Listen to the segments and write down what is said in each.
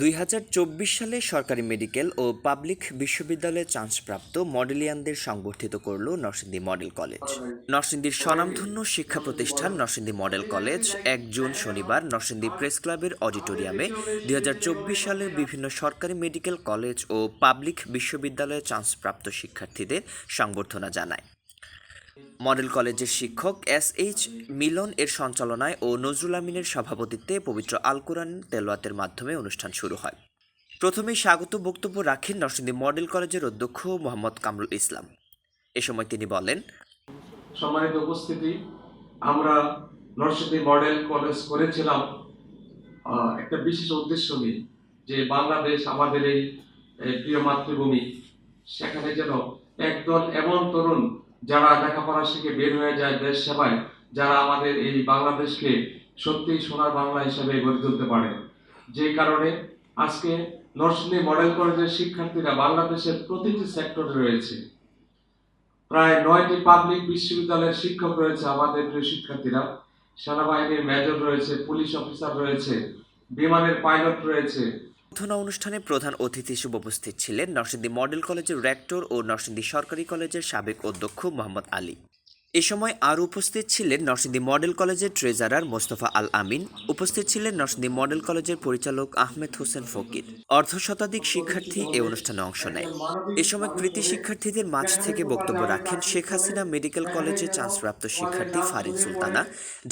দুই হাজার চব্বিশ সালে সরকারি মেডিকেল ও পাবলিক বিশ্ববিদ্যালয়ে চান্সপ্রাপ্ত মডেলিয়ানদের সংগঠিত করল নরসিংদী মডেল কলেজ। নরসিংদীর স্বনামধন্য শিক্ষা প্রতিষ্ঠান নরসিংদী মডেল কলেজ এক জুন শনিবার নরসিংদী প্রেস ক্লাবের অডিটোরিয়ামে দুই হাজার চব্বিশ সালের বিভিন্ন সরকারি মেডিকেল কলেজ ও পাবলিক বিশ্ববিদ্যালয়ে চান্সপ্রাপ্ত শিক্ষার্থীদের সংবর্ধনা জানায়। মডেল কলেজের শিক্ষক এস এইচ মিলন এর সঞ্চালনায় ও নজরুল আমিনের সভাপতিত্বে পবিত্র আল কোরআন তেলোয়াতের মাধ্যমে অনুষ্ঠান শুরু হয়। প্রথমেই স্বাগত বক্তব্য রাখেন নরসিংদী মডেল কলেজের অধ্যক্ষ মোহাম্মদ কামরুল ইসলাম। এ সময় তিনি বলেন, সম্মানিত উপস্থিতি, আমরা নরসিংদী মডেল কলেজ করেছিলাম একটা বিশেষ উদ্দেশ্য নিয়ে যে বাংলাদেশ আমাদের এই প্রিয় মাতৃভূমি, সেখানে যেন একদল এমন তরুণ যারা লেখাপড়া শিখে বের হয়ে যায় দেশ সেবায়, যারা আমাদের এই বাংলাদেশকে সত্যিই সোনার বাংলা হিসেবে গড়ে তুলতে পারে। যে কারণে আজকে নরসিংদী মডেল কলেজের শিক্ষার্থীরা বাংলাদেশের প্রতিটি সেক্টরে রয়েছে। প্রায় নয়টি পাবলিক বিশ্ববিদ্যালয়ের শিক্ষক রয়েছে আমাদের প্রিয় শিক্ষার্থীরা। সেনাবাহিনীর মেজর রয়েছে, পুলিশ অফিসার রয়েছে, বিমানের পাইলট রয়েছে প্রার্থনা অনুষ্ঠানে প্রধান অতিথি হিসেবে উপস্থিত ছিলেন নরসিংদী মডেল কলেজের রেক্টর ও নরসিংদী সরকারি কলেজের সাবেক অধ্যক্ষ মোহাম্মদ আলী। এ সময় আর উপস্থিত ছিলেন নরসিংদী মডেল কলেজের ট্রেজারার মোস্তফা আল আমিন, উপস্থিত ছিলেন নরসিংদী মডেল কলেজের পরিচালক আহমেদ হোসেন ফকির। অর্ধ শতাধিক শিক্ষার্থী এ অনুষ্ঠানে অংশ নেয়। এ সময় কৃতি শিক্ষার্থীদের মাঝ থেকে বক্তব্য রাখেন শেখ হাসিনা মেডিকেল কলেজে চান্সপ্রাপ্ত শিক্ষার্থী ফারিদ সুলতানা,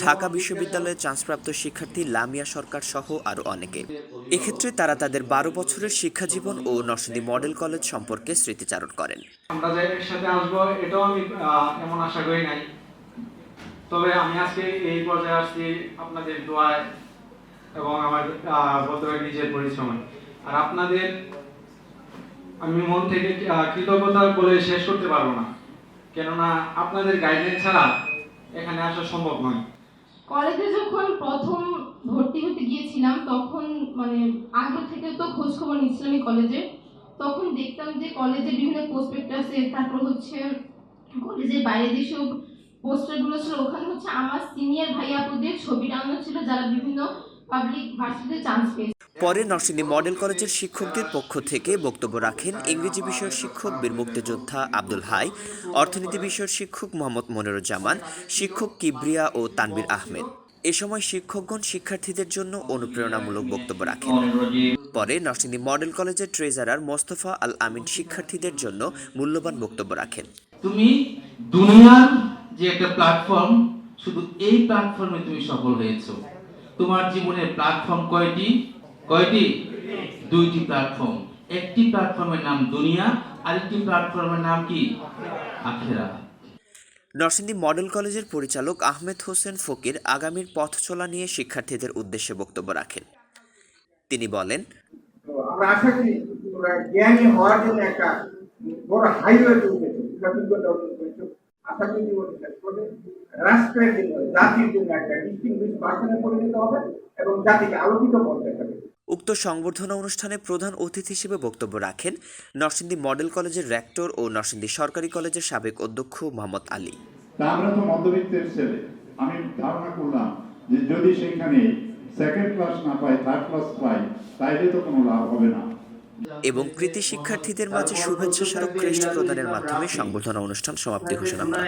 ঢাকা বিশ্ববিদ্যালয়ে চান্সপ্রাপ্ত শিক্ষার্থী লামিয়া সরকার সহ আরও অনেকে। এক্ষেত্রে তারা তাদের বারো বছরের শিক্ষাজীবন ও নরসিংদী মডেল কলেজ সম্পর্কে স্মৃতিচারণ করেন। আমরা যে একসাথে আসব, এটাও আমি এমন আশা করি নাই। তবে আমি আজকে এই পর্যায়ে আসছি আপনাদের দোয়ায় এবং আমার বলতে নিজের পরিশ্রমে। আর আপনাদের আমি মন থেকে কৃতজ্ঞতা বলে শেষ করতে পারব না। কেননা আপনাদের গাইডলাইন ছাড়া এখানে আসা সম্ভব নয়। কলেজে যখন প্রথম ভর্তি হতে গিয়েছিলাম, তখন মানে আগে থেকে তো খোঁজ খবর নিচ্ছিলাম কলেজে। তখন দেখতাম যে কলেজে বিভিন্ন প্রসপেক্টাসে তারপর হচ্ছে কলেজের বাইরে যেসব পোস্টারগুলো ছিল, ওখানে হচ্ছে আমার সিনিয়র ভাই আপুদের ছবি টাঙানো ছিল, যারা বিভিন্ন পাবলিক ভার্সিটিতে চান্স পেয়েছে। পরে নরসিংদী মডেল কলেজের শিক্ষকদের পক্ষ থেকে বক্তব্য রাখেন ইংরেজি বিষয়ের শিক্ষক বীর মুক্তিযোদ্ধা আব্দুল হাই, অর্থনীতি বিষয়ের শিক্ষক মোহাম্মদ মনিরুজ্জামান, শিক্ষক কিবরিয়া ও তানবির আহমেদ। এ সময় শিক্ষকগণ শিক্ষার্থীদের জন্য অনুপ্রেরণামূলক বক্তব্য রাখেন। পরে নরসিংদী মডেল কলেজের ট্রেজারার মোস্তফা আল আমিন শিক্ষার্থীদের জন্য মূল্যবান বক্তব্য রাখেন। তুমি দুনিয়ার যে একটা প্ল্যাটফর্ম শুধু এই প্ল্যাটফর্মে তুমি সফল হয়েছো। তোমার জীবনের প্ল্যাটফর্ম কয়টি? কয়টি? দুইটি প্ল্যাটফর্ম একটি প্ল্যাটফর্মের নাম দুনিয়া আরেকটি প্ল্যাটফর্মের নাম কি? আখেরা। নরসিংদী মডেল কলেজের পরিচালক আহমেদ হোসেন ফকির আগামীর পথ চলা নিয়ে শিক্ষার্থীদের উদ্দেশ্যে বক্তব্য রাখেন। তিনি বলেন আমরা আশা করি জ্ঞানী হওয়ার জন্য একটা বড় হাইওয়ে রাষ্ট্রের জন্য জাতির জন্য একটা ডিস্টিংগুইশ পরিণত হবে এবং জাতিকে আলোকিত উক্ত সংবর্ধনা অনুষ্ঠানে প্রধান অতিথি হিসেবে বক্তব্য রাখেন নরসিংদী মডেল কলেজের রেক্টর ও নরসিংদী সরকারি কলেজের সাবেক অধ্যক্ষ মোহাম্মদ আলী। আমরা তো মধ্যবিত্তের ছেলে। আমি ধারণা করলাম যে যদি সেখানে সেকেন্ড ক্লাস না পাই থার্ড ক্লাস পাই তাইলে তো কোনো লাভ হবে না। এবং কৃতি শিক্ষার্থীদের মাঝে শুভেচ্ছা স্মারক ক্রেস্ট প্রদানের মাধ্যমে সংবর্ধনা অনুষ্ঠান সমাপ্তি ঘোষণা করা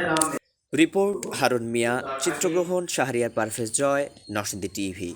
রিপোর্ট, হারুন মিয়া, চিত্রগ্রহণ, শাহরিয়ার পারফেস জয়, নরসিংদী টিভি।